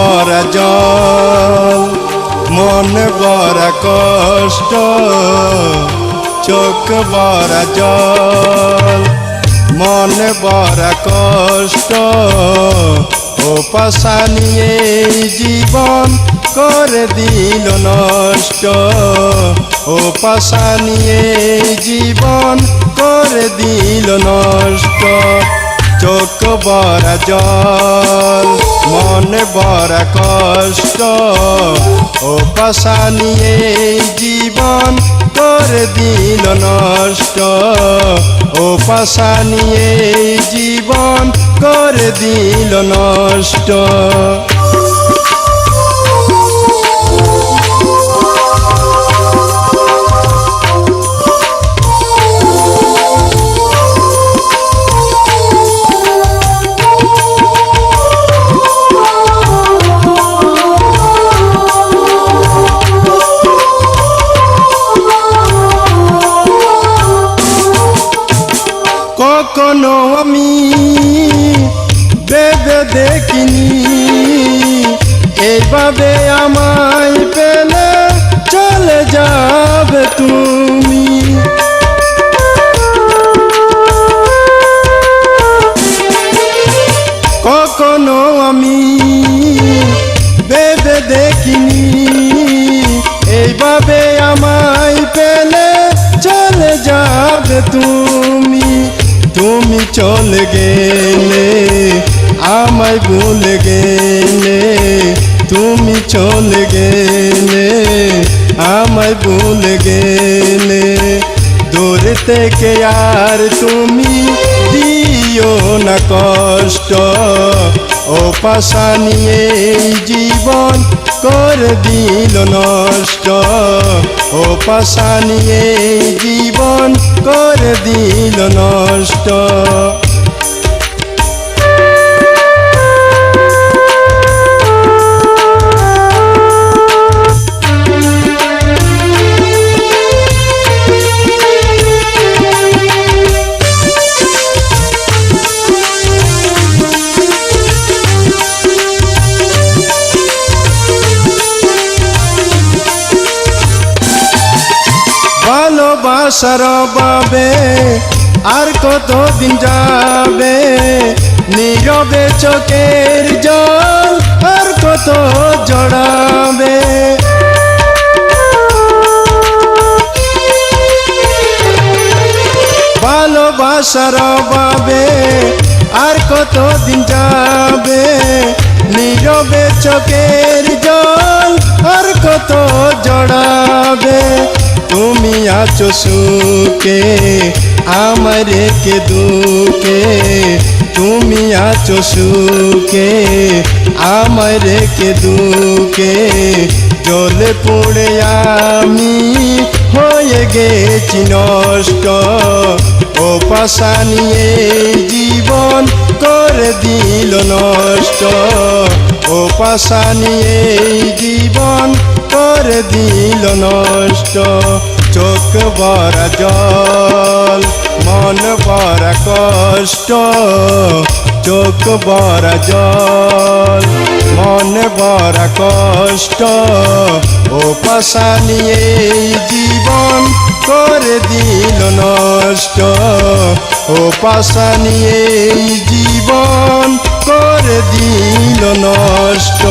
বরা জল, মন বরা কষ্ট, চোখ বরা জল, মন বরা কষ্ট ও পাশানিয়ে জীবন করে দিল নষ্ট ও পাশানিয়ে জীবন করে দিল নষ্ট। বরা জল, মনে বরা কষ্ট। ও পাশানিয়ে জীবন করে দিল নষ্ট। ও পাশানিয়ে জীবন করে দিল নষ্ট। কখনো আমি বেবে দেখিনি। এইভাবে আমায় পেলে চলে যাবে তুমি। কখনো আমি বেবে দেখিনি। এইভাবে আমায় পেলে চলে যাবে তুমি। তুমি চলে গেলে, আমায় ভুলে গেলে, তুমি চলে গেলে, আমায় ভুলে গেলে। দূর থেকে আর তুমি দিও না কষ্ট, ও পাশা নিয়ে জীবন করে দিল নষ্ট, ও পাশা নিয়ে জীবন করে দিল নষ্ট। ভালোবাসার বাবে আর কতদিন যাবে? নীরবে চোখের জল আর কত জড়াবে। ভালোবাসার বাবে আর কতদিন যাবে? নীরবে চোখের জল আর কত জড়াবে। তুমি আছো সুখে, আমার কে দুঃখে। তুমি আছো সুখে, আমার রেখে দুঃখে। জলে পড়ে আমি হয়ে গেছি নষ্ট। ও পাশা নিয়ে জীবন করে দিল নষ্ট। ও পাশা নিয়ে জীবন করে দিল নষ্ট। চোখ বরা জল, মন বরা কষ্ট। চোখ বরা জল, মন বরা কষ্ট। ও পাশা নিয়ে জীবন করে দিল নষ্ট। ও পাশা নিয়ে জীবন করে দিল নষ্ট।